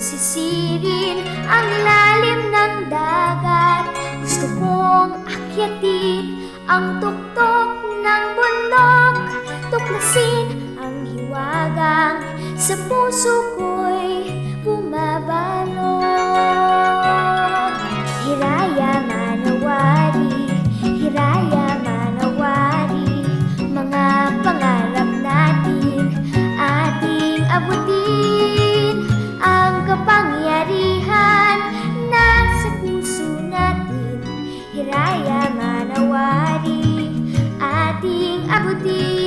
sisirin ang lalim ng dagat. Gusto kong akyatin ang tuktok ng bundok. Tuklasin ang hiwagang sa puso ko'y Hiraya manawari ating abutin.